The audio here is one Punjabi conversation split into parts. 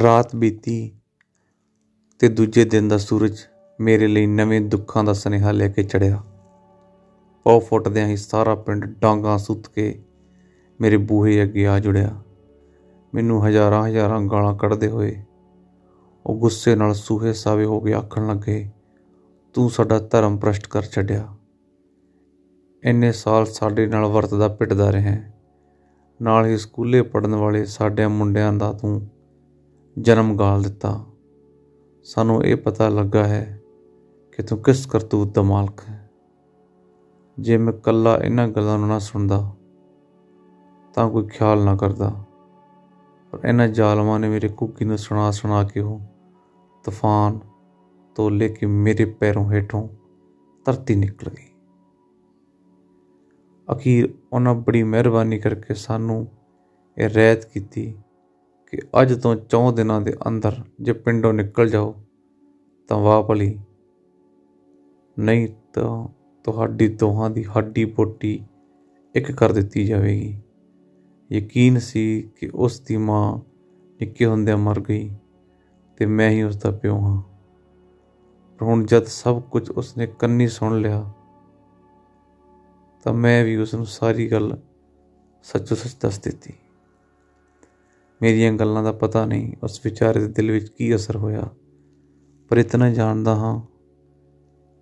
ਰਾਤ ਬੀਤੀ ਤੇ ਦੂਜੇ ਦਿਨ ਦਾ ਸੂਰਜ ਮੇਰੇ ਲਈ ਨਵੇਂ ਦੁੱਖਾਂ ਦਾ ਸੁਨੇਹਾ ਲੈ ਕੇ ਚੜਿਆ। ਪੌ ਫੁੱਟਦਿਆਂ ਹੀ ਸਾਰਾ ਪਿੰਡ ਡਾਂਗਾ ਸੁੱਤ ਕੇ ਮੇਰੇ ਬੂਹੇ ਅੱਗੇ ਆ ਜੁੜਿਆ। ਮੈਨੂੰ ਹਜ਼ਾਰਾਂ ਹਜ਼ਾਰਾਂ ਗਾਲਾਂ ਕੱਢਦੇ ਹੋਏ ਉਹ ਗੁੱਸੇ ਨਾਲ ਸੂਹੇ ਸਾਵੇ ਹੋ ਕੇ ਆਖਣ ਲੱਗੇ, ਤੂੰ ਸਾਡਾ ਧਰਮ ਭ੍ਰਸ਼ਟ ਕਰ ਛੱਡਿਆ। ਇੰਨੇ ਸਾਲ ਸਾਡੇ ਨਾਲ ਵਰਤਦਾ ਪਿੱਟਦਾ ਰਿਹਾ। ਨਾਲ ਹੀ ਸਕੂਲੇ ਪੜਨ ਵਾਲੇ ਸਾਡੇ ਮੁੰਡਿਆਂ ਦਾ ਤੂੰ ਜਨਮ ਗਾਲ ਦਿੱਤਾ। ਸਾਨੂੰ ਇਹ ਪਤਾ ਲੱਗਾ ਹੈ ਕਿ ਤੂੰ ਕਿਸ ਕਰਤੂਤ ਦਾ ਮਾਲਕ ਹੈ। ਜੇ ਮੈਂ ਕੱਲਾ ਇਹਨਾਂ ਗੱਲਾਂ ਨੂੰ ਨਾ ਸੁਣਦਾ, ਤਾਂ ਕੋਈ ਖਿਆਲ ਨਾ ਕਰਦਾ। ਪਰ ਇਹਨਾਂ ਜ਼ਾਲਮਾਂ ਨੇ ਮੇਰੇ ਕੁੱਕੀ ਨੂੰ ਸੁਣਾ ਸੁਣਾ ਕੇ ਉਹ ਤੂਫਾਨ ਤੋਲੇ ਕੇ ਮੇਰੇ ਪੈਰੋਂ ਹੇਠੋਂ ਧਰਤੀ ਨਿਕਲ ਗਈ। ਅਖੀਰ ਉਹਨਾਂ ਬੜੀ ਮਿਹਰਬਾਨੀ ਕਰਕੇ ਸਾਨੂੰ ਇਹ ਰਹਿਤ ਕੀਤੀ। ਕਿ ਅੱਜ ਤੋਂ 4 ਦਿਨਾਂ ਦੇ ਅੰਦਰ ਜੇ ਪਿੰਡੋਂ ਨਿਕਲ ਜਾਓ, ਤਾਂ ਵਾਹ ਭਲੀ ਨਹੀਂ ਤਾਂ ਤੁਹਾਡੀ ਦੋਹਾਂ ਦੀ ਹੱਡੀ ਪੋਟੀ ਇੱਕ ਕਰ ਦਿੱਤੀ ਜਾਵੇਗੀ। ਯਕੀਨ ਸੀ ਕਿ ਉਸ ਦੀ ਮਾਂ ਨਿੱਕੇ ਹੁੰਦਿਆਂ ਮਰ ਗਈ ਤੇ ਮੈਂ ਹੀ ਉਸ ਦਾ ਪਿਓ ਹਾਂ। ਪਰ ਹੁਣ ਜਦ ਸਭ ਕੁਝ ਉਸਨੇ ਕੰਨੀ ਸੁਣ ਲਿਆ, ਤਾਂ ਮੈਂ ਵੀ ਉਸ ਨੂੰ ਸਾਰੀ ਗੱਲ ਸੱਚੋ ਸੱਚ ਦੱਸ ਦਿੱਤੀ। ਮੇਰੀਆਂ ਗੱਲਾਂ ਦਾ ਪਤਾ ਨਹੀਂ, ਉਸ ਵਿਚਾਰੇ ਦੇ ਦਿਲ ਵਿੱਚ ਕੀ ਅਸਰ ਹੋਇਆ। ਪਰ ਇਤਨਾ ਜਾਣਦਾ ਹਾਂ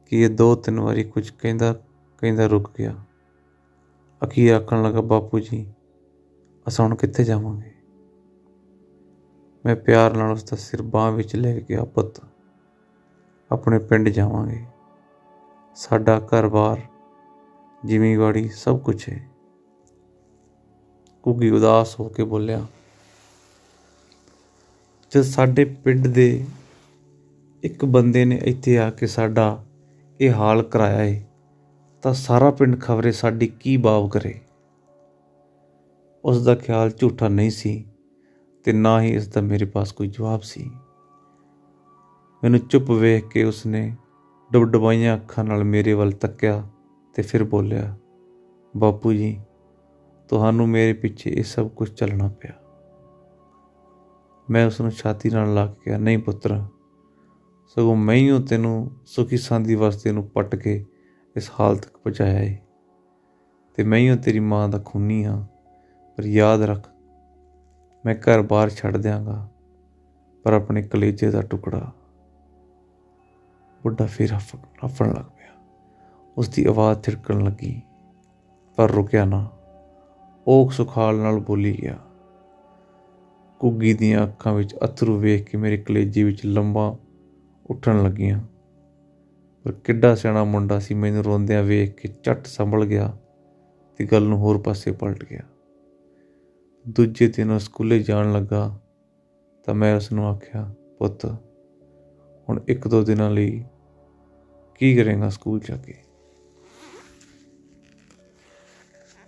ਕਿ ਇਹ ਦੋ ਤਿੰਨ ਵਾਰੀ ਕੁਝ ਕਹਿੰਦਾ ਕਹਿੰਦਾ ਰੁਕ ਗਿਆ। ਅਖੀਰ ਆਖਣ ਲੱਗਾ, ਬਾਪੂ ਜੀ, ਅਸਾਂ ਹੁਣ ਕਿੱਥੇ ਜਾਵਾਂਗੇ? ਮੈਂ ਪਿਆਰ ਨਾਲ ਉਸ ਦਾ ਸਿਰ ਬਾਹ ਵਿੱਚ ਲੈ ਕੇ ਗਿਆ ਪੁੱਤ, ਆਪਣੇ ਪਿੰਡ ਜਾਵਾਂਗੇ। ਸਾਡਾ ਘਰ-ਬਾਰ, ਜ਼ਿਮੀਵਾੜੀ ਸਭ ਕੁਝ ਹੈ ਕੁਗੀ ਉਦਾਸ ਹੋ ਕੇ ਬੋਲਿਆ ਜਦ ਸਾਡੇ ਪਿੰਡ ਦੇ ਇੱਕ ਬੰਦੇ ਨੇ ਇੱਥੇ ਆ ਕੇ ਸਾਡਾ ਇਹ ਹਾਲ ਕਰਾਇਆ ਏ, ਤਾਂ ਸਾਰਾ ਪਿੰਡ ਖਬਰੇ ਸਾਡੀ ਕੀ ਬਾਬ ਕਰੇ। ਉਸ ਦਾ ਖਿਆਲ ਝੂਠਾ ਨਹੀਂ ਸੀ ਤੇ ਨਾ ਹੀ ਇਸ ਦਾ ਮੇਰੇ ਪਾਸ ਕੋਈ ਜਵਾਬ ਸੀ। ਮੈਨੂੰ ਚੁੱਪ ਵੇਖ ਕੇ ਉਸਨੇ ਡੁਬਡਬਾਈਆਂ ਅੱਖਾਂ ਨਾਲ ਮੇਰੇ ਵੱਲ ਤੱਕਿਆ ਤੇ ਫਿਰ ਬੋਲਿਆ, ਬਾਪੂ ਜੀ, ਤੁਹਾਨੂੰ ਮੇਰੇ ਪਿੱਛੇ ਇਹ ਸਭ ਕੁਝ ਚੱਲਣਾ ਪਿਆ। ਮੈਂ ਉਸ ਨੂੰ ਛਾਤੀ ਨਾਲ ਲਾ ਕੇ ਕਿਹਾ, ਨਹੀਂ ਪੁੱਤਰ, ਸਗੋਂ ਮੈਂ ਹੀ ਉਹ ਤੈਨੂੰ ਸੁਖੀ ਸਾਂਦੀ ਵਾਸਤੇ ਨੂੰ ਪੱਟ ਕੇ ਇਸ ਹਾਲ ਤੱਕ ਪਹੁੰਚਾਇਆ ਏ ਤੇ ਮੈਂ ਹੀ ਉਹ ਤੇਰੀ ਮਾਂ ਦਾ ਖੂਨੀ ਹਾਂ। ਪਰ ਯਾਦ ਰੱਖ, ਮੈਂ ਘਰ ਬਾਹਰ ਛੱਡ ਦਿਆਂਗਾ, ਪਰ ਆਪਣੇ ਕਲੇਜੇ ਦਾ ਟੁਕੜਾ ਬੁੱਢਾ ਫਿਰ ਹਫਣ ਲੱਗ ਪਿਆ। ਉਸ ਦੀ ਆਵਾਜ਼ ਥਿੜਕਣ ਲੱਗੀ, ਪਰ ਰੁਕਿਆ ਨਾ। ਉਹ ਸੁਖਾਲ ਨਾਲ ਬੋਲੀ ਗਿਆ ਘੁੱਗੀ ਦੀਆਂ ਅੱਖਾਂ ਵਿੱਚ ਅੱਥਰੂ ਵੇਖ ਕੇ ਮੇਰੇ ਕਲੇਜੇ ਵਿੱਚ ਲੰਬਾ ਉੱਠਣ ਲੱਗੀਆਂ। ਪਰ ਕਿੱਡਾ ਸਿਆਣਾ ਮੁੰਡਾ ਸੀ, ਮੈਨੂੰ ਰੋਂਦਿਆਂ ਵੇਖ ਕੇ ਝੱਟ ਸੰਭਲ ਗਿਆ ਤੇ ਗੱਲ ਨੂੰ ਹੋਰ ਪਾਸੇ ਪਲਟ ਗਿਆ। ਦੂਜੇ ਦਿਨ ਉਹ ਸਕੂਲੇ ਜਾਣ ਲੱਗਾ ਤਾਂ ਮੈਂ ਉਸ ਨੂੰ ਆਖਿਆ, ਪੁੱਤ, ਹੁਣ ਇੱਕ ਦੋ ਦਿਨਾਂ ਲਈ ਕੀ ਕਰੇਗਾ ਸਕੂਲ ਜਾ ਕੇ?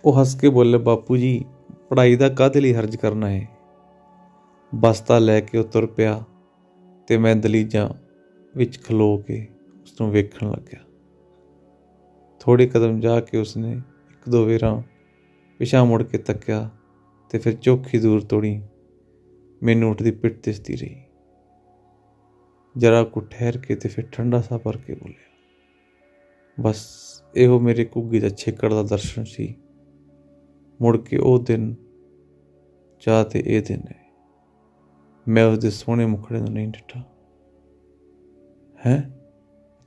ਉਹ ਹੱਸ ਕੇ ਬੋਲੇ, ਬਾਪੂ ਜੀ, ਪੜ੍ਹਾਈ ਦਾ ਕਾਹਦੇ ਲਈ ਹਰਜ ਕਰਨਾ ਹੈ? ਬਸਤਾ ਲੈ ਕੇ ਉਹ ਤੁਰ ਪਿਆ ਤੇ ਮੈਂ ਦਲੀਜਾਂ ਵਿੱਚ ਖਲੋ ਕੇ ਉਸ ਨੂੰ ਵੇਖਣ ਲੱਗਿਆ। ਥੋੜੇ ਕਦਮ ਜਾ ਕੇ ਉਸਨੇ ਇੱਕ ਦੋ ਵੇਰਾਂ ਪਿਛਾ ਮੁੜ ਕੇ ਤੱਕਿਆ ਤੇ ਫਿਰ ਚੋਖੀ ਦੂਰ ਤੋੜੀ। ਮੈਨੂੰ ਉੱਠਦੀ ਪਿੱਠ ਦਿਸਦੀ ਰਹੀ। ਜਰਾ ਕੁ ਠਹਿਰ ਕੇ ਤੇ ਫਿਰ ਠੰਡਾ ਸਾਹ ਭਰ ਕੇ ਬੋਲਿਆ, ਬਸ ਇਹੋ ਮੇਰੇ ਕੁੱਗੀ ਦਾ ਛੇਕੜ ਦਾ ਦਰਸ਼ਨ ਸੀ। ਮੁੜ ਕੇ ਉਹ ਦਿਨ ਜਾਂ ਤੇ ਇਹ ਦਿਨ ਹੈ। ਮੈਂ ਉਸ ਦੇ ਸੋਹਣੇ ਮੁਖੜੇ ਨੂੰ ਨਹੀਂ ਡਿੱਠਾ। ਹੈ?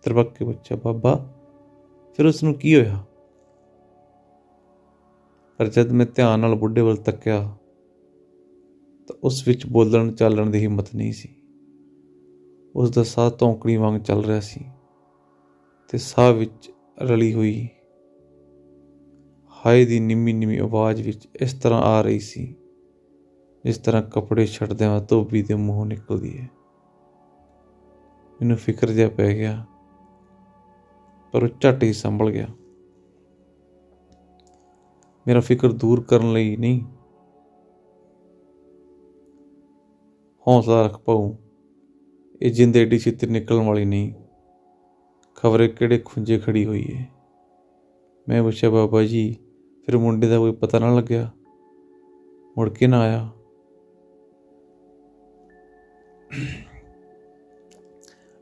ਤਰਬਕ ਕੇ ਬੱਚਾ ਬਾਬਾ, ਫਿਰ ਉਸ ਨੂੰ ਕੀ ਹੋਇਆ? ਪਰ ਜਦ ਮੈਂ ਧਿਆਨ ਨਾਲ ਬੁੱਢੇ ਵੱਲ ਤੱਕਿਆ, ਤਾਂ ਉਸ ਵਿੱਚ ਬੋਲਣ ਚੱਲਣ ਦੀ ਹਿੰਮਤ ਨਹੀਂ ਸੀ। ਉਸ ਦਾ ਸਾਹ ਧੌਂਕੜੀ ਵਾਂਗ ਚੱਲ ਰਿਹਾ ਸੀ ਤੇ ਸਾਹ ਵਿੱਚ ਰਲੀ ਹੋਈ ਹਾਏ ਦੀ ਨਿੰਮੀ ਨਿੰਮੀ ਆਵਾਜ਼ ਵਿੱਚ ਇਸ ਤਰ੍ਹਾਂ ਆ ਰਹੀ ਸੀ ਇਸ ਤਰ੍ਹਾਂ ਕੱਪੜੇ ਛੱਡਦਿਆਂ ਧੋਬੀ ਦੇ ਮੂੰਹੋਂ ਨਿਕਲਦੀ ਹੈ। ਮੈਨੂੰ ਫਿਕਰ ਜਿਹਾ ਪੈ ਗਿਆ, ਪਰ ਉਹ ਝਟ ਹੀ ਸੰਭਲ ਗਿਆ। ਮੇਰਾ ਫਿਕਰ ਦੂਰ ਕਰਨ ਲਈ ਨਹੀਂ। ਹੌਸਲਾ ਰੱਖ ਪਾਉ ਇਹ ਜਿੰਦ ਏਡੀ ਛੇਤੀ ਨਿਕਲਣ ਵਾਲੀ ਨਹੀਂ। ਖਬਰੇ ਕਿਹੜੇ ਖੁੰਝੇ ਖੜੀ ਹੋਈ ਹੈ ਮੈਂ ਪੁੱਛਿਆ, ਬਾਬਾ ਜੀ, ਫਿਰ ਮੁੰਡੇ ਦਾ ਕੋਈ ਪਤਾ ਨਾ ਲੱਗਿਆ? ਮੁੜ ਕੇ ਨਾ ਆਇਆ।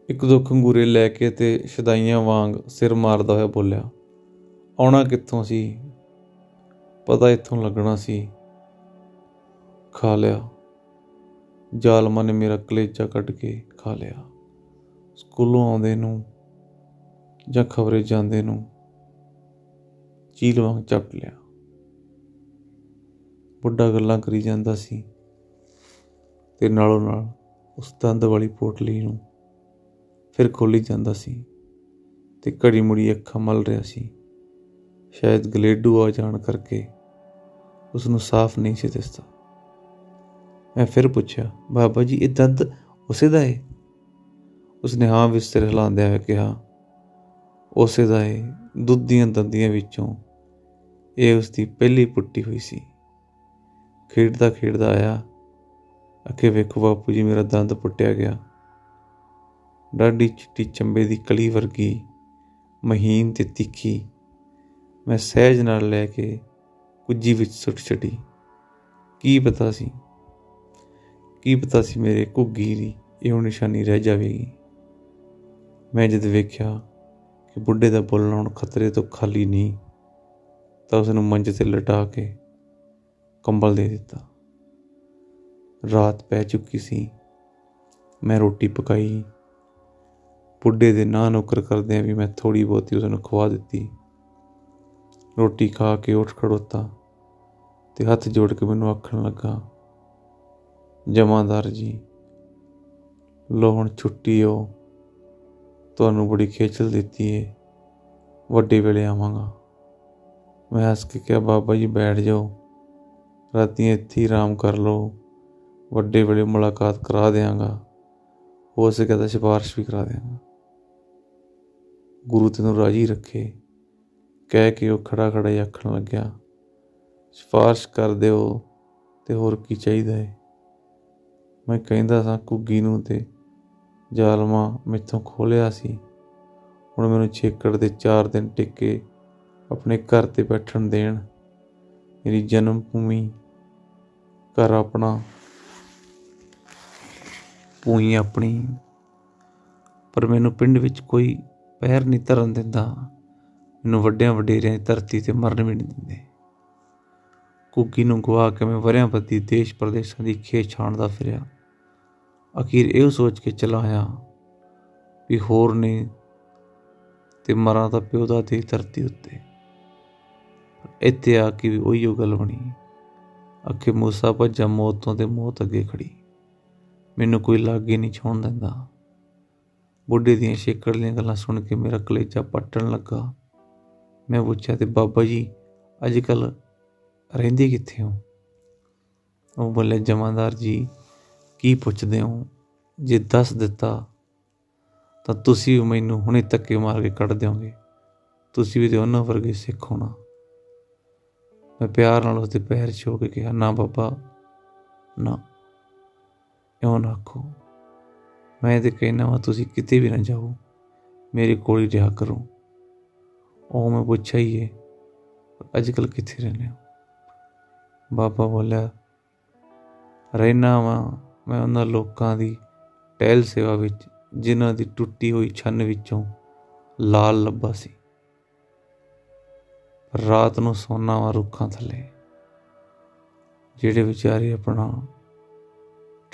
ਇੱਕ ਦੋ ਖੰਗੂਰੇ ਲੈ ਕੇ ਤੇ ਸ਼ਦਾਈਆਂ ਵਾਂਗ ਸਿਰ ਮਾਰਦਾ ਹੋਇਆ ਬੋਲਿਆ, ਆਉਣਾ ਕਿੱਥੋਂ ਸੀ? ਪਤਾ ਇੱਥੋਂ ਲੱਗਣਾ ਸੀ। ਖਾ ਲਿਆ। ਜ਼ਾਲਮਾਂ ਨੇ ਮੇਰਾ ਕਲੇਜਾ ਕੱਢ ਕੇ ਖਾ ਲਿਆ। ਸਕੂਲੋਂ ਆਉਂਦੇ ਨੂੰ ਜਾਂ ਖਬਰੇ ਜਾਂਦੇ ਨੂੰ ਚੀਲ ਵਾਂਗ ਚੱਪ ਲਿਆ। ਬੁੱਢਾ ਗੱਲਾਂ ਕਰੀ ਜਾਂਦਾ ਸੀ ਤੇ ਨਾਲੋਂ ਨਾਲ ਉਸ ਦੰਦ ਵਾਲੀ ਪੋਟਲੀ ਨੂੰ ਫਿਰ ਖੋਲੀ ਜਾਂਦਾ ਸੀ ਤੇ ਘੜੀ ਮੁੜੀ ਅੱਖਾਂ ਮਲ ਰਿਹਾ ਸੀ। ਸ਼ਾਇਦ ਗਲੇਡੂ ਆ ਜਾਣ ਕਰਕੇ ਉਸ ਨੂੰ ਸਾਫ਼ ਨਹੀਂ ਸੀ ਦਿਸਦਾ। ਮੈਂ ਫਿਰ ਪੁੱਛਿਆ, ਬਾਬਾ ਜੀ, ਇਹ ਦੰਦ ਉਸੇ ਦਾ ਹੈ ਉਸਨੇ ਹਾਂ ਵਿੱਚ ਸਿਰ ਹਿਲਾਉਂਦਿਆਂ ਹੋਇਆ ਕਿਹਾ, ਉਸੇ ਦਾ ਹੈ ਦੁੱਧ ਦੀਆਂ ਦੰਦੀਆਂ ਵਿੱਚੋਂ ਇਹ ਉਸ ਦੀ ਪਹਿਲੀ ਪੁੱਟੀ ਹੋਈ ਸੀ। ਖੇਡਦਾ ਖੇਡਦਾ ਆਇਆ ਅਕੇ ਵੇਖੋ ਬਾਪੂ ਜੀ ਮੇਰਾ ਦੰਦ ਪੁੱਟਿਆ ਗਿਆ। ਡਾਢੀ ਚਿੱਟੀ ਚੰਬੇ ਦੀ ਕਲੀ ਵਰਗੀ, ਮਹੀਨ ਤੇ ਤਿੱਖੀ, ਮੈਂ ਸਹਿਜ ਨਾਲ ਲੈ ਕੇ ਕੁੱਜੀ ਵਿੱਚ ਸੁੱਟ ਛੱਡੀ। ਕੀ ਪਤਾ ਸੀ? ਕੀ ਪਤਾ ਸੀ ਮੇਰੇ ਘੁੱਗੀ ਦੀ ਇਹੋ ਨਿਸ਼ਾਨੀ ਰਹਿ ਜਾਵੇਗੀ? ਮੈਂ ਜਦ ਵੇਖਿਆ ਕਿ ਬੁੱਢੇ ਦਾ ਬੋਲਣਾ ਹੁਣ ਖਤਰੇ ਤੋਂ ਖਾਲੀ ਨਹੀਂ, ਤਾਂ ਉਸ ਨੂੰ ਮੰਜੇ ਤੇ ਲਟਾ ਕੇ ਕੰਬਲ ਦੇ ਦਿੱਤਾ। ਰਾਤ ਪੈ ਚੁੱਕੀ ਸੀ। ਮੈਂ ਰੋਟੀ ਪਕਾਈ। ਬੁੱਢੇ ਦੇ ਨਾਂ ਨੌਕਰ ਕਰਦਿਆਂ ਵੀ ਮੈਂ ਥੋੜੀ ਬਹੁਤੀ ਉਸ ਨੂੰ ਖਵਾ ਦਿੱਤੀ। ਰੋਟੀ ਖਾ ਕੇ ਉੱਠ ਖੜੋਤਾ ਤੇ ਹੱਥ ਜੋੜ ਕੇ ਮੈਨੂੰ ਆਖਣ ਲੱਗਾ, ਜਮਾਦਾਰ ਜੀ ਲੋ ਹੁਣ ਛੁੱਟੀ ਹੋ ਤੁਹਾਨੂੰ ਬੜੀ ਖੇਚਲ ਦਿੱਤੀ ਏ। ਵੱਡੇ ਵੇਲੇ ਆਵਾਂਗਾ। ਮੈਂ ਹੱਸ ਕੇ ਕਿਹਾ, ਬਾਬਾ ਜੀ, ਬੈਠ ਜਾਓ। ਰਾਤੀ ਇੱਥੇ ਹੀ ਆਰਾਮ ਕਰ ਲਓ। ਵੱਡੇ ਵੇਲੇ ਮੁਲਾਕਾਤ ਕਰਾ ਦਿਆਂਗਾ। ਹੋ ਸਕੇ ਤਾਂ ਸਿਫਾਰਿਸ਼ ਵੀ ਕਰਾ ਦਿਆਂਗਾ। ਗੁਰੂ ਤੈਨੂੰ ਰਾਜੀ ਰੱਖੇ। ਕਹਿ ਕੇ ਉਹ ਖੜਾ ਖੜਾ ਹੀ ਆਖਣ ਲੱਗਿਆ, ਸਿਫਾਰਿਸ਼ ਕਰ ਦਿਓ ਤੇ ਹੋਰ ਕੀ ਚਾਹੀਦਾ ਹੈ ਮੈਂ ਕਹਿੰਦਾ ਸਾਂ ਕੁੱਗੀ ਨੂੰ ਤੇ ਜ਼ਾਲਮਾ ਮੈਥੋਂ ਖੋਲਿਆ ਸੀ। ਹੁਣ ਮੈਨੂੰ ਛੇਕੜ ਦੇ 4 ਦਿਨ ਟਿੱਕੇ ਆਪਣੇ ਘਰ ਤੇ ਬੈਠਣ ਦੇਣ। ਮੇਰੀ ਜਨਮ ਭੂਮੀ, ਘਰ ਆਪਣਾ ਪੂਈ ਆਪਣੀ। ਪਰ ਮੈਨੂੰ ਪਿੰਡ ਵਿੱਚ ਕੋਈ ਪੈਰ ਨਹੀਂ ਧਰਨ ਦਿੰਦਾ। ਮੈਨੂੰ ਵੱਡਿਆਂ ਵਡੇਰਿਆਂ ਦੀ ਧਰਤੀ ਤੇ ਮਰਨ ਵੀ ਨਹੀਂ ਦਿੰਦੇ। ਕੁੱਕੀ ਨੂੰ ਗਵਾ ਕੇ ਮੈਂ ਵਰਿਆਂ ਬੱਦੀ ਦੇਸ਼ ਪ੍ਰਦੇਸ਼ਾਂ ਦੀ ਖੇ ਛਾਣਦਾ ਫਿਰਿਆ। ਅਖੀਰ ਇਹ ਸੋਚ ਕੇ ਚਲਾ ਆਇਆ ਵੀ ਹੋਰ ਨਹੀਂ ਤੇ ਮਰਾਂ ਤਾਂ ਪਿਓ ਦਾ ਤੇ ਧਰਤੀ ਉੱਤੇ। ਇੱਥੇ ਆ ਕੇ ਵੀ ਉਹੀਓ ਗੱਲ ਬਣੀ। ਅੱਖੇ ਮੂਸਾ ਭੱਜਾ ਮੌਤ ਤੋਂ ਤੇ ਮੌਤ ਅੱਗੇ ਖੜੀ। ਮੈਨੂੰ ਕੋਈ ਲਾਗੇ ਨਹੀਂ ਛੋਣ ਦਿੰਦਾ। ਬੁੱਢੇ ਦੀਆਂ ਛੇਕੜ ਦੀਆਂ ਗੱਲਾਂ ਸੁਣ ਕੇ ਮੇਰਾ ਕਲੇਜਾ ਪੱਟਣ ਲੱਗਾ। ਮੈਂ ਪੁੱਛਿਆ, ਤੇ ਬਾਬਾ ਜੀ, ਅੱਜ ਕੱਲ ਰਹਿੰਦੇ ਕਿੱਥੇ ਹੋ? ਉਹ ਬੋਲੇ, ਜਮਾਦਾਰ ਜੀ, ਕੀ ਪੁੱਛਦੇ ਹੋ? ਜੇ ਦੱਸ ਦਿੱਤਾ, ਤਾਂ ਤੁਸੀਂ ਵੀ ਮੈਨੂੰ ਹੁਣੇ ਧੱਕੇ ਮਾਰ ਕੇ ਕੱਢ ਦਿਓਗੇ। ਤੁਸੀਂ ਵੀ ਤੇ ਉਹਨਾਂ ਵਰਗੇ ਸਿੱਖ ਹੋਣਾ। ਮੈਂ ਪਿਆਰ ਨਾਲ ਉਸਦੇ ਪੈਰ ਛੋ ਕੇ ਕਿਹਾ, ਨਾ ਬਾਬਾ, ਨਾ। ਇਉਂ ਨਾ ਆਖੋ? ਮੈਂ ਤੇ ਕਹਿਣਾ ਵਾ, ਤੁਸੀਂ ਕਿਤੇ ਵੀ ਨਾ ਜਾਓ। ਮੇਰੇ ਕੋਲ ਹੀ ਰਿਹਾ ਕਰੋ। ਉਹ ਮੈਂ ਪੁੱਛਿਆ ਹੀ ਹੈ ਅੱਜ ਕੱਲ ਕਿੱਥੇ ਰਹਿੰਦੇ ਹੋ? ਬਾਬਾ ਬੋਲਿਆ ਰਹਿਣਾ ਵਾ ਮੈਂ ਉਹਨਾਂ ਲੋਕਾਂ ਦੀ ਟਹਿਲ ਸੇਵਾ ਵਿੱਚ, ਜਿਨ੍ਹਾਂ ਦੀ ਟੁੱਟੀ ਹੋਈ ਛੰਨ ਵਿੱਚੋਂ ਲਾਲ ਲੱਭਾ ਸੀ। ਰਾਤ ਨੂੰ ਸੋਨਾ ਵਾ ਰੁੱਖਾਂ ਥੱਲੇ, ਜਿਹੜੇ ਵਿਚਾਰੇ ਆਪਣਾ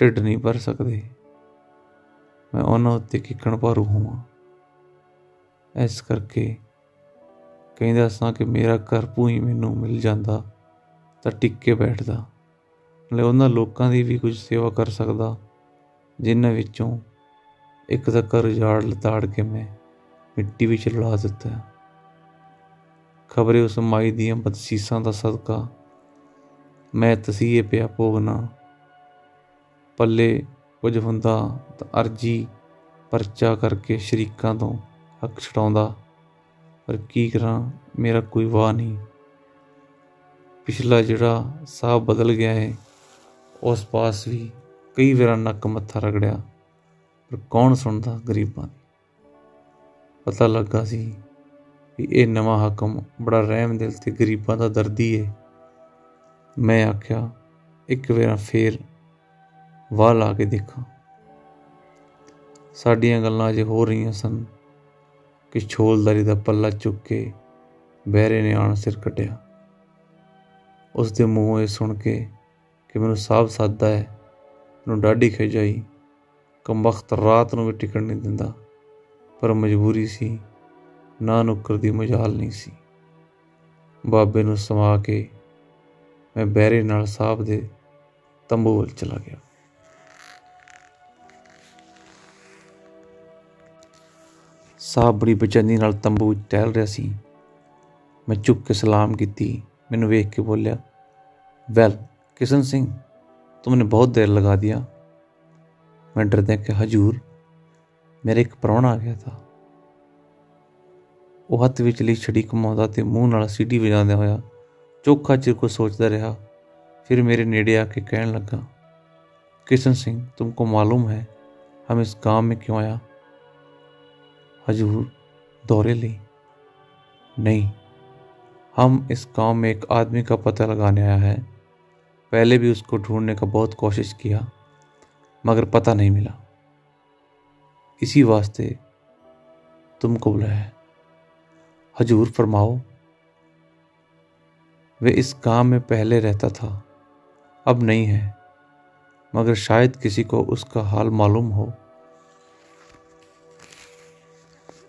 ਢਿੱਡ ਨਹੀਂ ਭਰ ਸਕਦੇ। ਮੈਂ ਉਹਨਾਂ ਉੱਤੇ ਕਿੱਕਣ ਭਾਰੂ ਹੋਵਾਂ। ਇਸ ਕਰਕੇ ਕਹਿੰਦਾ ਸਾਂ ਕਿ ਮੇਰਾ ਘਰ ਭੂਈ ਮੈਨੂੰ ਮਿਲ ਜਾਂਦਾ ਤਾਂ ਟਿੱਕੇ ਬੈਠਦਾ। ਨਾਲੇ ਉਹਨਾਂ ਲੋਕਾਂ ਦੀ ਵੀ ਕੁਝ ਸੇਵਾ ਕਰ ਸਕਦਾ, ਜਿਨ੍ਹਾਂ ਵਿੱਚੋਂ ਇੱਕ ਦਾ ਘਰ ਉਜਾੜ ਲਤਾੜ ਕੇ ਮੈਂ ਮਿੱਟੀ ਵਿੱਚ ਲੜਾ ਦਿੱਤਾ ਖਬਰੇ ਉਸ ਮਾਈ ਦੀਆਂ ਬਦਸੀਸਾਂ ਦਾ ਸਦਕਾ ਮੈਂ ਤਸੀਹੇ ਪਿਆ ਭੋਗਣਾ ਪੱਲੇ ਕੁਝ ਹੁੰਦਾ ਤਾਂ ਅਰਜੀ ਪਰਚਾ ਕਰਕੇ ਸ਼ਰੀਕਾਂ ਤੋਂ ਹੱਕ ਛਡਾਉਂਦਾ। ਪਰ ਕੀ ਕਰਾਂ, ਮੇਰਾ ਕੋਈ ਵਾਹ ਨਹੀਂ। ਪਿਛਲਾ ਜਿਹੜਾ ਸਾਹ ਬਦਲ ਗਿਆ ਹੈ ਉਸ ਪਾਸ ਵੀ ਕਈ ਵਾਰ ਨੱਕ ਮੱਥਾ ਰਗੜਿਆ। ਪਰ ਕੌਣ ਸੁਣਦਾ ਗਰੀਬਾਂ ਦੀ? ਪਤਾ ਲੱਗਾ ਸੀ ਕਿ ਇਹ ਨਵਾਂ ਹਾਕਮ ਬੜਾ ਰਹਿਮ ਦਿਲ ਤੇ ਗਰੀਬਾਂ ਦਾ ਦਰਦੀ ਹੈ ਮੈਂ ਆਖਿਆ, ਇੱਕ ਵਾਰ ਫੇਰ ਵਾਹ ਲਾ ਕੇ ਦੇਖਾਂ। ਸਾਡੀਆਂ ਗੱਲਾਂ ਅਜੇ ਹੋ ਰਹੀਆਂ ਸਨ ਕਿ ਛੋਲਦਾਰੀ ਦਾ ਪੱਲਾ ਚੁੱਕ ਕੇ ਬਹਿਰੇ ਨੇ ਆਣ ਸਿਰ ਕੱਟਿਆ ਉਸ ਦੇ ਮੂੰਹੋਂ ਇਹ ਸੁਣ ਕੇ ਕਿ ਮੈਨੂੰ ਸਾਹਬ ਸਾਦਾ ਹੈ, ਮੈਨੂੰ ਡਾਢੀ ਖਿਜਾਈ ਕੰਬਖਤ ਰਾਤ ਨੂੰ ਵੀ ਟਿਕਣ ਨਹੀਂ ਦਿੰਦਾ, ਪਰ ਮਜਬੂਰੀ ਸੀ, ਨਾ ਨੁੱਕਰ ਦੀ ਮਜਾਲ ਨਹੀਂ ਸੀ। ਬਾਬੇ ਨੂੰ ਸਮਾ ਕੇ ਮੈਂ ਬਹਿਰੇ ਨਾਲ ਸਾਹਬ ਦੇ ਤੰਬੂ ਵੱਲ ਚਲਾ ਗਿਆ। ਸਾਹਬ ਬੜੀ ਬੇਚੈਨੀ ਨਾਲ ਤੰਬੂ ਵਿੱਚ ਟਹਿਲ ਰਿਹਾ ਸੀ ਮੈਂ ਚੁੱਕ ਕੇ ਸਲਾਮ ਕੀਤੀ ਮੈਨੂੰ ਵੇਖ ਕੇ ਬੋਲਿਆ ਵੈਲ ਕਿਸ਼ਨ ਸਿੰਘ तुमने बहुत देर लगा दिया मैं डरदे कि हजूर ਮੇਰੇ ਇੱਕ ਪ੍ਰਾਹੁਣਾ ਆ ਗਿਆ था ਉਹ ਹੱਥ ਵਿੱਚ ਲਈ ਛੜੀ ਘੁਮਾਉਂਦਾ ਤੇ ਮੂੰਹ ਨਾਲ ਸੀਟੀ ਵਜਾਉਂਦਾ ਹੋਇਆ ਚੋਖਾ ਚਿਰ ਕੋ ਸੋਚਦਾ ਰਿਹਾ ਫਿਰ ਮੇਰੇ ਨੇੜੇ ਆ ਕੇ ਕਹਿਣ ਲੱਗਾ किशन सिंह तुमको मालूम है हम इस गांव में क्यों आया हजूर, दौरे ली। नहीं, हम इस गाँव में एक आदमी का पता लगाने आया है। पहले भी उसको ढूँढने का बहुत कोशिश किया, मगर पता नहीं मिला। इसी वास्ते तुमको बुलाया हजूर फरमाओ, वे इस गाँव में पहले रहता था, अब नहीं है, मगर शायद किसी को उसका हाल मालूम हो।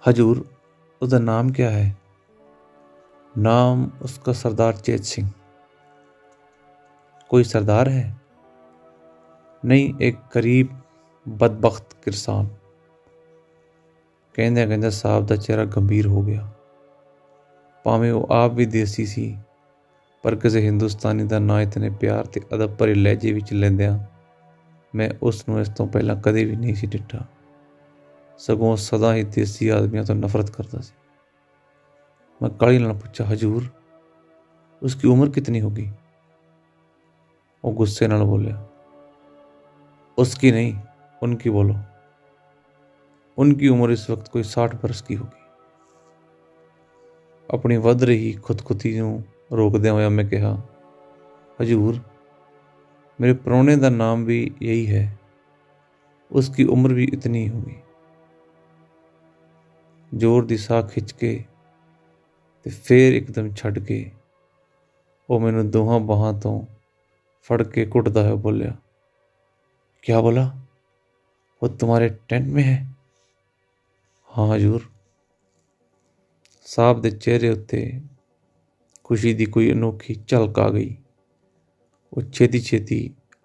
हजूर उसका नाम क्या है नाम उसका सरदार चेत सिंह कोई सरदार है नहीं एक गरीब ਬਦਬਖਤ ਕਿਰਸਾਨ ਕਹਿੰਦੇ ਕਹਿੰਦੇ ਸਾਹਿਬ ਦਾ ਚਿਹਰਾ ਗੰਭੀਰ ਹੋ ਗਿਆ ਭਾਵੇਂ ਉਹ ਆਪ ਵੀ ਦੇਸੀ ਸੀ ਪਰ ਕਿਸੇ ਹਿੰਦੁਸਤਾਨੀ ਦਾ ਨਾਂ ਇਤਨੇ ਪਿਆਰ ਤੇ ਅਦਬ ਭਰੇ ਲਹਿਜੇ ਵਿੱਚ ਲੈਂਦਿਆਂ ਮੈਂ ਉਸ ਨੂੰ ਇਸ ਤੋਂ ਪਹਿਲਾਂ ਕਦੇ ਵੀ ਨਹੀਂ ਸੀ ਡਿੱਠਾ ਸਗੋਂ ਸਦਾ ਹੀ ਦੇਸੀ ਆਦਮੀਆਂ ਤੋਂ ਨਫ਼ਰਤ ਕਰਦਾ ਸੀ। ਮੈਂ ਕਾਲੀ ਨਾਲ ਪੁੱਛਿਆ, ਹਜੂਰ, ਉਸ ਉਸकी ਉਮਰ ਕਿਤਨੀ ਹੋਗੀ ਉਹ ਗੁੱਸੇ ਨਾਲ ਬੋਲਿਆ ਉਸकी नहीं उनकी बोलो उनकी उम्र इस वक्त कोई साठ बरस की होगी ਆਪਣੀ ਵੱਧ ਰਹੀ ਖੁਦਕੁਤੀ ਨੂੰ ਰੋਕਦਿਆਂ ਹੋਇਆ ਮੈਂ ਕਿਹਾ, ਹਜੂਰ, ਮੇਰੇ ਪਰੋਣੇ ਦਾ ਨਾਮ ਵੀ ਇਹੀ ਹੈ। ਉਸ ਦੀ ਉਮਰ ਵੀ ਇਤਨੀ ਹੋਗੀ ਜ਼ੋਰ ਦੀ ਸਾਹ ਖਿੱਚ ਕੇ ਤੇ ਫੇਰ ਇੱਕਦਮ ਛੱਡ ਕੇ ਉਹ ਮੈਨੂੰ ਦੋਹਾਂ ਬਾਹਾਂ ਤੋਂ फड़ के कुटता है बोलिया क्या बोला वो तुम्हारे टेंट में है ਹਾਂ ਹਜੂਰ ਸਾਹਿਬ ਦੇ ਚਿਹਰੇ ਉੱਤੇ ਖੁਸ਼ੀ ਦੀ ਕੋਈ ਅਨੋਖੀ ਝਲਕ ਆ ਗਈ ਉਹ ਛੇਤੀ ਛੇਤੀ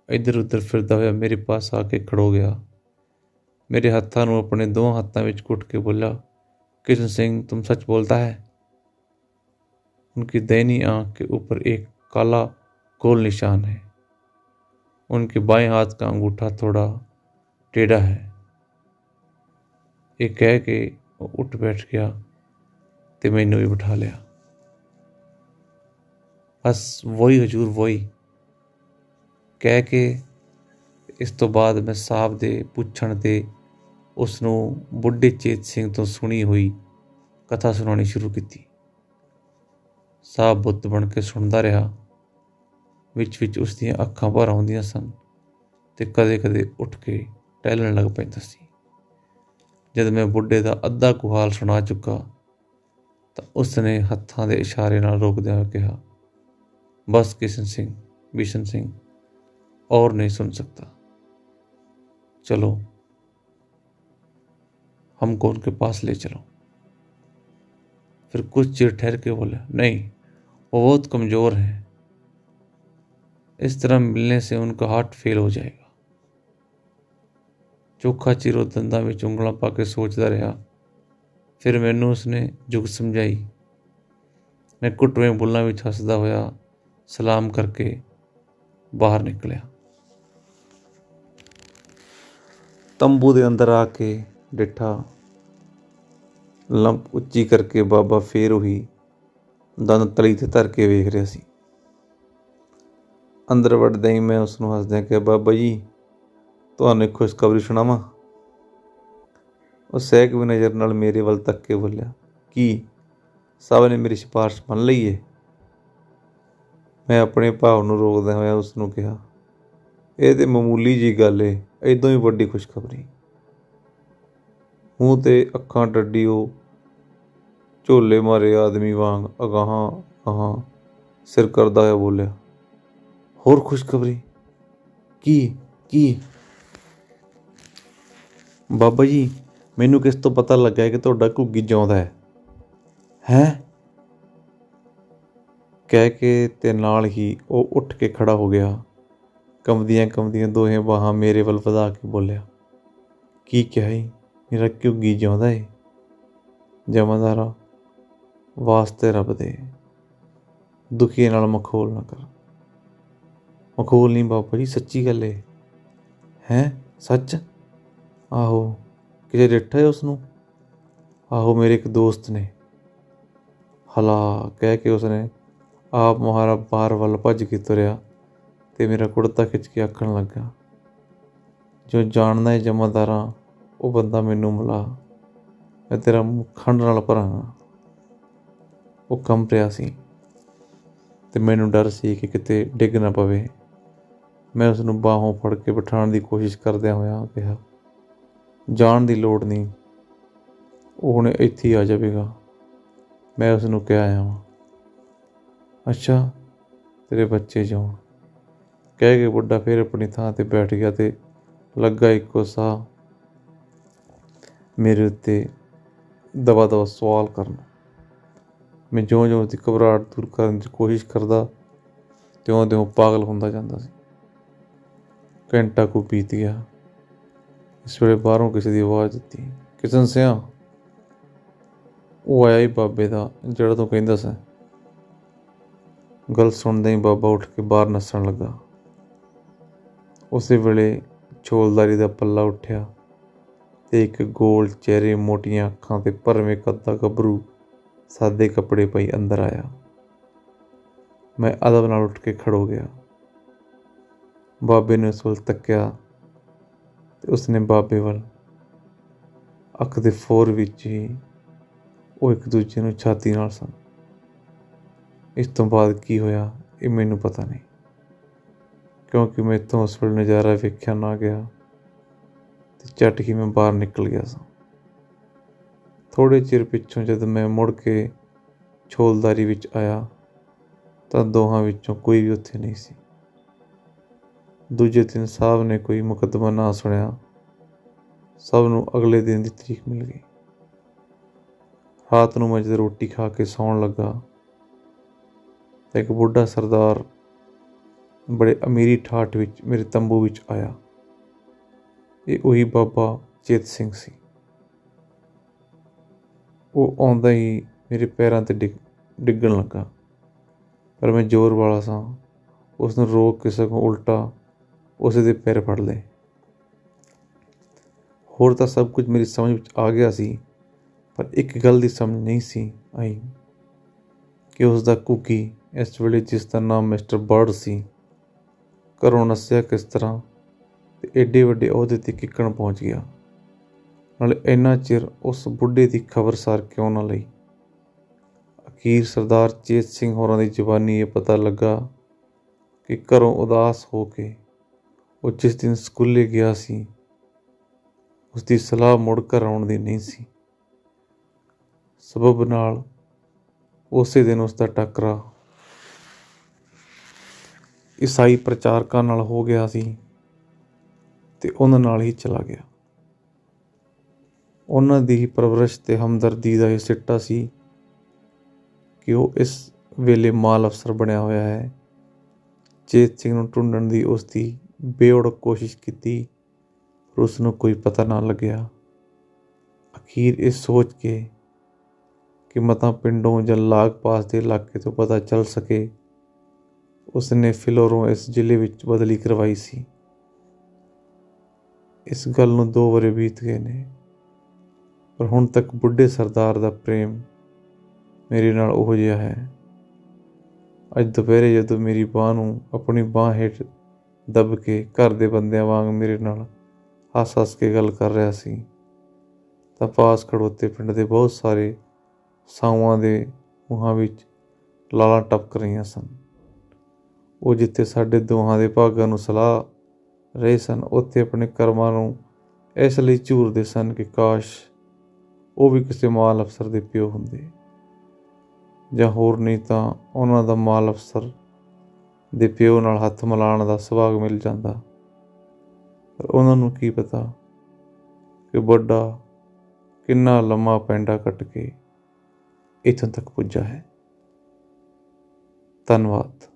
ਇੱਧਰ ਉੱਧਰ ਫਿਰਦਾ ਹੋਇਆ ਮੇਰੇ ਪਾਸ ਆ ਕੇ ਖੜੋ ਗਿਆ मेरे हत्था ਨੂੰ ਆਪਣੇ ਦੋ ਹੱਥਾਂ ਵਿੱਚ ਕੁੱਟ ਕੇ ਬੋਲਾ किशन सिंह तुम सच बोलता है उनकी दैनी आंख के ऊपर एक काला गोल निशान है उनके बाएं हाथ का अंगूठा थोड़ा टेढ़ा है ये कह के वो उठ बैठ गया ਤੇ ਮੈਨੂੰ ਵੀ ਬਿਠਾ ਲਿਆ ਬਸ ਵਹੀ ਹਜੂਰ ਵਹੀ ਕਹਿ ਕੇ ਇਸ ਤੋਂ ਬਾਅਦ ਮੈਂ ਸਾਹਿਬ ਦੇ ਪੁੱਛਣ ਤੇ ਉਸ ਨੂੰ ਬੁੱਢੇ ਚੇਤ ਸਿੰਘ ਤੋਂ ਸੁਣੀ ਹੋਈ ਕਥਾ ਸੁਣਾਉਣੀ ਸ਼ੁਰੂ ਕੀਤੀ। ਸਾਹ ਬੁੱਤ ਬਣ ਕੇ ਸੁਣਦਾ ਰਿਹਾ। ਵਿੱਚ ਵਿੱਚ ਉਸ ਦੀਆਂ ਅੱਖਾਂ ਭਰ ਆਉਂਦੀਆਂ ਸਨ ਤੇ ਕਦੇ-ਕਦੇ ਉੱਠ ਕੇ ਟਹਿਲਣ ਲੱਗ ਪੈਂਦਾ ਸੀ। ਜਦ ਮੈਂ ਬੁੱਢੇ ਦਾ ਅੱਧਾ ਕੁਹਾਲ ਸੁਣਾ ਚੁੱਕਾ ਤਾਂ ਉਸ ਨੇ ਹੱਥਾਂ ਦੇ ਇਸ਼ਾਰੇ ਨਾਲ ਰੋਕਦਿਆਂ ਕਿਹਾ, ਬਸ ਕਿਸ਼ਨ ਸਿੰਘ ਬਿਸ਼ਨ ਸਿੰਘ, ਔਰ ਨਹੀਂ ਸੁਣ ਸਕਦਾ। ਚਲੋ हमको उनके पास ले चलो फिर कुछ चिर ठहर के बोले नहीं वो बहुत कमज़ोर हैं इस तरह मिलने से उनका हार्ट फेल हो जाएगा ਚੋਖਾ ਚਿਰੋ ਦੰਦਾਂ ਵਿੱਚ ਉਂਗਲਾਂ ਪਾ ਕੇ ਸੋਚਦਾ ਰਿਹਾ ਫਿਰ ਮੈਨੂੰ ਉਸਨੇ ਜੁਗ ਸਮਝਾਈ ਮੈਂ ਘੁੱਟਵੇਂ ਬੁੱਲਾਂ ਵਿੱਚ ਹੱਸਦਾ ਹੋਇਆ ਸਲਾਮ ਕਰਕੇ ਬਾਹਰ ਨਿਕਲਿਆ ਤੰਬੂ ਦੇ ਅੰਦਰ ਆ ਕੇ ਡਿੱਠਾ। ਲੰਪ ਉੱਚੀ ਕਰਕੇ ਬਾਬਾ ਫੇਰ ਉਹੀ ਦੰਦ ਤਲੀ ਤੇ ਧਰ ਕੇ ਵੇਖ ਰਿਹਾ ਸੀ। ਅੰਦਰ ਵੜਦੇ ਹੀ ਮੈਂ ਉਸ ਨੂੰ ਹੱਸਦਿਆਂ ਕਿਹਾ, ਬਾਬਾ ਜੀ, ਤੁਹਾਨੂੰ ਇੱਕ ਖੁਸ਼ਖਬਰੀ ਸੁਣਾਵਾਂ? ਉਹ ਸਹਿਕ ਵੀ ਨਜ਼ਰ ਨਾਲ ਮੇਰੇ ਵੱਲ ਤੱਕ ਕੇ ਬੋਲਿਆ, ਕੀ? ਸਭ ਨੇ ਮੇਰੀ ਸਿਫਾਰਿਸ਼ ਮੰਨ ਲਈ ਏ? ਮੈਂ ਆਪਣੇ ਭਾਵ ਨੂੰ ਰੋਕਦਾ ਹੋਇਆ ਉਸ ਨੂੰ ਕਿਹਾ, ਇਹ ਤੇ ਮਾਮੂਲੀ ਜੀ ਗੱਲ ਏ ਇਦੋਂ ਹੀ ਵੱਡੀ ਖੁਸ਼ਖਬਰੀ। ਮੂੰਹ ਤੇ ਅੱਖਾਂ ਡੱਡੀ ਉਹ ਝੋਲੇ ਮਾਰੇ ਆਦਮੀ ਵਾਂਗ ਅਗਾਹਾਂ ਅਹਾਂ ਸਿਰ ਕਰਦਾ ਹੋਇਆ ਬੋਲਿਆ, ਹੋਰ ਖੁਸ਼ਖਬਰੀ? ਕੀ ਕੀ? ਬਾਬਾ ਜੀ, ਮੈਨੂੰ ਕਿਸ ਤੋਂ ਪਤਾ ਲੱਗਾ ਹੈ ਕਿ ਤੁਹਾਡਾ ਘੁੱਗੀ ਜਿਉਂਦਾ ਹੈ? ਹੈ? ਕਹਿ ਕੇ ਤੇ ਨਾਲ ਹੀ ਉਹ ਉੱਠ ਕੇ ਖੜਾ ਹੋ ਗਿਆ ਕੰਬਦੀਆਂ ਕੰਬਦੀਆਂ ਦੋਹੇ ਬਾਹਾਂ ਮੇਰੇ ਵੱਲ ਵਧਾ ਕੇ ਬੋਲਿਆ, ਕੀ ਕਿਹਾ ਈ? ਮੇਰਾ ਘੁੱਗੀ ਜਿਉਂਦਾ ਏ। ਜਮਾਦਾਰਾ ਵਾਸਤੇ ਰੱਬ ਦੇ। ਦੁਖੀ ਨਾਲ ਮਖੌਲ ਨਾ ਕਰ। ਮਖੌਲ ਨਹੀਂ ਬਾਪੂ ਜੀ, ਸੱਚੀ ਗੱਲ ਏ। ਹੈ, ਸੱਚ? ਆਹੋ, ਕਿਤੇ ਡਿੱਠਾ ਏ ਉਸ ਨੂੰ ਆਹੋ, ਮੇਰੇ ਇੱਕ ਦੋਸਤ ਨੇ। ਹਲਾ, ਕਹਿ ਕੇ ਉਸਨੇ ਆਪ ਮੁਹਾਰਾ ਬਾਹਰ ਵੱਲ ਭੱਜ ਕੇ ਤੁਰਿਆ ਤੇ ਮੇਰਾ ਕੁੜਤਾ ਖਿੱਚ ਕੇ ਆਖਣ ਲੱਗਾ, ਜੋ ਜਾਣਦਾ ਏ ਜਮਾਦਾਰਾਂ ਉਹ ਬੰਦਾ ਮੈਨੂੰ ਮਿਲਾ। ਮੈਂ ਤੇਰਾ ਮੂੰਹ ਖੰਡ ਨਾਲ ਭਰਾਂਗਾ। ਉਹ ਕੰਬ ਰਿਹਾ ਸੀ ਤੇ ਮੈਨੂੰ ਡਰ ਸੀ ਕਿ ਕਿਤੇ ਡਿੱਗ ਨਾ ਪਵੇ। ਮੈਂ ਉਸ ਨੂੰ ਬਾਹੋਂ ਫੜ ਕੇ ਬਿਠਾਉਣ ਦੀ ਕੋਸ਼ਿਸ਼ ਕਰਦਿਆਂ ਹੋਇਆ ਕਿਹਾ, ਜਾਣ ਦੀ ਲੋੜ ਨਹੀਂ। ਉਹ ਹੁਣ ਇੱਥੇ ਹੀ ਆ ਜਾਵੇਗਾ। ਮੈਂ ਉਸ ਨੂੰ ਕਿਹਾ ਆਇਆ ਵਾਂ। ਅੱਛਾ, ਤੇਰੇ ਬੱਚੇ ਜਾਣ ਕਹਿ ਕੇ ਬੁੱਢਾ ਫਿਰ ਆਪਣੀ ਥਾਂ ਤੇ ਬੈਠ ਗਿਆ ਤੇ ਲੱਗਾ ਇੱਕੋ ਸਾਹ ਮੇਰੇ ਉੱਤੇ ਦਵਾ ਦਵਾ ਸਵਾਲ ਕਰਨ। ਮੈਂ ਜਿਉਂ ਜਿਉਂ ਦੀ ਘਬਰਾਹਟ ਦੂਰ ਕਰਨ ਦੀ ਕੋਸ਼ਿਸ਼ ਕਰਦਾ ਤਿਉਂ ਤਿਉਂ ਪਾਗਲ ਹੁੰਦਾ ਜਾਂਦਾ ਸੀ। ਘੰਟਾ ਕੁ ਬੀਤ ਗਿਆ। ਇਸ ਵੇਲੇ ਬਾਹਰੋਂ ਕਿਸੇ ਦੀ ਆਵਾਜ਼ ਦਿੱਤੀ ਕਿਸ਼ਨ ਸਿਆ? ਉਹ ਆਇਆ ਹੀ ਬਾਬੇ ਦਾ, ਜਿਹੜਾ ਤੂੰ ਕਹਿੰਦਾ ਸੀ। ਗੱਲ ਸੁਣਦੇ ਹੀ ਬਾਬਾ ਉੱਠ ਕੇ ਬਾਹਰ ਨੱਸਣ ਲੱਗਾ। ਉਸੇ ਵੇਲੇ ਛੋਲਦਾਰੀ ਦਾ ਪੱਲਾ ਉੱਠਿਆ। ਤੇ ਇੱਕ ਗੋਲ ਚਿਹਰੇ ਮੋਟੀਆਂ ਅੱਖਾਂ ਤੇ ਭਰਵੇਂ ਕੱਦਾ ਗੱਭਰੂ ਸਾਦੇ ਕੱਪੜੇ ਪਾਈ ਅੰਦਰ ਆਇਆ। ਮੈਂ ਅਦਬ ਨਾਲ ਉੱਠ ਕੇ ਖੜੋ ਗਿਆ। ਬਾਬੇ ਨੇ ਉਸ ਵੱਲ ਤੱਕਿਆ ਤੇ ਉਸਨੇ ਬਾਬੇ ਵੱਲ ਅੱਖ ਦੇ ਫੋਰ ਵਿੱਚ ਹੀ ਉਹ ਇੱਕ ਦੂਜੇ ਨੂੰ ਛਾਤੀ ਨਾਲ ਸਨ। ਇਸ ਤੋਂ ਬਾਅਦ ਕੀ ਹੋਇਆ ਇਹ ਮੈਨੂੰ ਪਤਾ ਨਹੀਂ, ਕਿਉਂਕਿ ਮੈਂ ਇੱਥੋਂ ਉਸ ਵੇਲੇ ਨਜ਼ਾਰਾ ਵੇਖਿਆ ਨਾ ਗਿਆ। ਤੇ ਝਟ ਹੀ ਮੈਂ ਬਾਹਰ ਨਿਕਲ ਗਿਆ ਸਾਂ। ਥੋੜੇ ਚਿਰ ਪਿੱਛੋਂ ਜਦ ਮੈਂ ਮੁੜ ਕੇ ਛੋਲਦਾਰੀ ਵਿੱਚ ਆਇਆ, ਤਾਂ ਦੋਹਾਂ ਵਿੱਚੋਂ ਕੋਈ ਵੀ ਉੱਥੇ ਨਹੀਂ ਸੀ। ਦੂਜੇ ਦਿਨ ਸਾਹਿਬ ਨੇ ਕੋਈ ਮੁਕੱਦਮਾ ਨਾ ਸੁਣਿਆ। ਸਭ ਨੂੰ ਅਗਲੇ ਦਿਨ ਦੀ ਤਰੀਕ ਮਿਲ ਗਈ। ਰਾਤ ਨੂੰ ਮੈਂ ਜਦ ਰੋਟੀ ਖਾ ਕੇ ਸੌਣ ਲੱਗਾ, ਤਾਂ ਇੱਕ ਬੁੱਢਾ ਸਰਦਾਰ ਬੜੇ ਅਮੀਰੀ ਠਾਠ ਵਿੱਚ ਮੇਰੇ ਤੰਬੂ ਵਿੱਚ ਆਇਆ। ਇਹ ਉਹੀ ਬਾਬਾ ਚੇਤ ਸਿੰਘ ਸੀ। ਉਹ ਆਉਂਦਾ ਹੀ ਮੇਰੇ ਪੈਰਾਂ ਤੇ ਡਿੱਗ, ਡਿੱਗਣ ਲੱਗਾ। ਪਰ ਮੈਂ ਜ਼ੋਰ ਵਾਲਾ ਸਾਂ। ਉਸ ਨੂੰ ਰੋਕ ਕੇ ਸਗੋਂ ਉਲਟਾ ਉਸੇ ਦੇ ਪੈਰ ਫੜ ਲਏ। ਹੋਰ ਤਾਂ ਸਭ ਕੁਝ ਮੇਰੀ ਸਮਝ ਵਿੱਚ ਆ ਗਿਆ ਸੀ, ਪਰ ਇੱਕ ਗੱਲ ਦੀ ਸਮਝ ਨਹੀਂ ਸੀ ਆਈ ਕਿ ਉਸ ਦਾ ਕੁਕੀ ਇਸ ਵੇਲੇ ਜਿਸ ਦਾ ਨਾਮ ਮਿਸਟਰ ਬਰਡ ਸੀ, ਘਰੋਂ ਨੱਸਿਆ ਕਿਸ ਤਰ੍ਹਾਂ ਏਡੇ ਵੱਡੇ ਅਹੁਦੇ ਤੇ ਕਿੱਕਣ ਪਹੁੰਚ ਗਿਆ। ਨਾਲੇ ਇੰਨਾ ਚਿਰ ਉਸ ਬੁੱਢੇ ਦੀ ਖਬਰਸਾਰ ਕਿਉਂ ਨਾ ਲਈ? ਅਖੀਰ ਸਰਦਾਰ ਚੇਤ ਸਿੰਘ ਹੋਰਾਂ ਦੀ ਜ਼ੁਬਾਨੀ ਇਹ ਪਤਾ ਲੱਗਾ ਕਿ ਘਰੋਂ ਉਦਾਸ ਹੋ ਕੇ ਉਹ ਜਿਸ ਦਿਨ ਸਕੂਲੇ ਗਿਆ ਸੀ ਉਸ ਦੀ ਸਲਾਹ ਮੁੜ ਕਰ ਆਉਣ ਦੀ ਨਹੀਂ ਸੀ। ਸਬਬ ਨਾਲ ਉਸੇ ਦਿਨ ਉਸ ਦਾ ਟੱਕਰਾ ਈਸਾਈ ਪ੍ਰਚਾਰਕਾਂ ਨਾਲ ਹੋ ਗਿਆ ਸੀ। ਤੇ ਉਹਨਾਂ ਨਾਲ ਹੀ ਚਲਾ ਗਿਆ। ਉਹਨਾਂ ਦੀ ਹੀ ਪਰਵਰਿਸ਼ ਤੇ ਹਮਦਰਦੀ ਦਾ ਇਹ ਸਿੱਟਾ ਸੀ ਕਿ ਉਹ ਇਸ ਵੇਲੇ ਮਾਲ ਅਫਸਰ ਬਣਿਆ ਹੋਇਆ ਹੈ। ਚੇਤ ਸਿੰਘ ਨੂੰ ਢੂੰਡਣ ਦੀ ਉਸ ਦੀ ਬੇਓੜਕ ਕੋਸ਼ਿਸ਼ ਕੀਤੀ, ਪਰ ਉਸ ਨੂੰ ਕੋਈ ਪਤਾ ਨਾ ਲੱਗਿਆ। ਅਖੀਰ ਇਹ ਸੋਚ ਕੇ ਕਿ ਮਤਾ ਪਿੰਡੋਂ ਜਾਂ ਲਾਗ ਪਾਸ ਦੇ ਇਲਾਕੇ ਤੋਂ ਪਤਾ ਚੱਲ ਸਕੇ, ਉਸ ਨੇ ਫਿਲੋਰੋਂ ਇਸ ਜ਼ਿਲ੍ਹੇ ਵਿੱਚ ਬਦਲੀ ਕਰਵਾਈ ਸੀ। ਇਸ ਗੱਲ ਨੂੰ ਦੋ ਵਰੇ ਬੀਤ ਗਏ ਨੇ। ਪਰ ਹੁਣ ਤੱਕ ਬੁੱਢੇ ਸਰਦਾਰ ਦਾ ਪ੍ਰੇਮ ਮੇਰੇ ਨਾਲ ਉਹ ਜਿਹਾ ਹੈ। ਅੱਜ ਦੁਪਹਿਰੇ ਜਦੋਂ ਮੇਰੀ ਬਾਹ ਨੂੰ ਆਪਣੀ ਬਾਹ ਹੇਠ ਦਬ ਕੇ ਘਰ ਦੇ ਬੰਦਿਆਂ ਵਾਂਗ ਮੇਰੇ ਨਾਲ ਹੱਸ-ਹੱਸ ਕੇ ਗੱਲ ਕਰ ਰਿਹਾ ਸੀ, ਤਾਂ ਪਾਸ ਖੜੋਤੇ ਪਿੰਡ ਦੇ ਬਹੁਤ ਸਾਰੇ ਸਾਵਾਂ ਦੇ ਮੂੰਹਾਂ ਵਿੱਚ ਲਾਲਾਂ ਟਪਕ ਰਹੀਆਂ ਸਨ। ਉਹ ਜਿੱਥੇ ਸਾਡੇ ਦੋਹਾਂ ਦੇ ਭਾਗਾਂ ਨੂੰ ਸਲਾਹ ਰਹੇ ਸਨ, ਉੱਥੇ ਆਪਣੇ ਕਰਮਾਂ ਨੂੰ ਇਸ ਲਈ ਝੂਰਦੇ ਸਨ ਕਿ ਕਾਸ਼ ਉਹ ਵੀ ਕਿਸੇ ਮਾਲ ਅਫਸਰ ਦੇ ਪਿਓ ਹੁੰਦੇ। ਜਾਂ ਹੋਰ ਨਹੀਂ ਤਾਂ ਉਹਨਾਂ ਦਾ ਮਾਲ ਅਫਸਰ ਦੇ ਪਿਓ ਨਾਲ ਹੱਥ ਮਿਲਾਉਣ ਦਾ ਸੁਭਾਗ ਮਿਲ ਜਾਂਦਾ। ਪਰ ਉਹਨਾਂ ਨੂੰ ਕੀ ਪਤਾ ਕਿ ਵੱਡਾ ਕਿੰਨਾ ਲੰਮਾ ਪੈਂਡਾ ਕੱਟ ਕੇ ਇੱਥੋਂ ਤੱਕ ਪੁੱਜਾ ਹੈ। ਧੰਨਵਾਦ।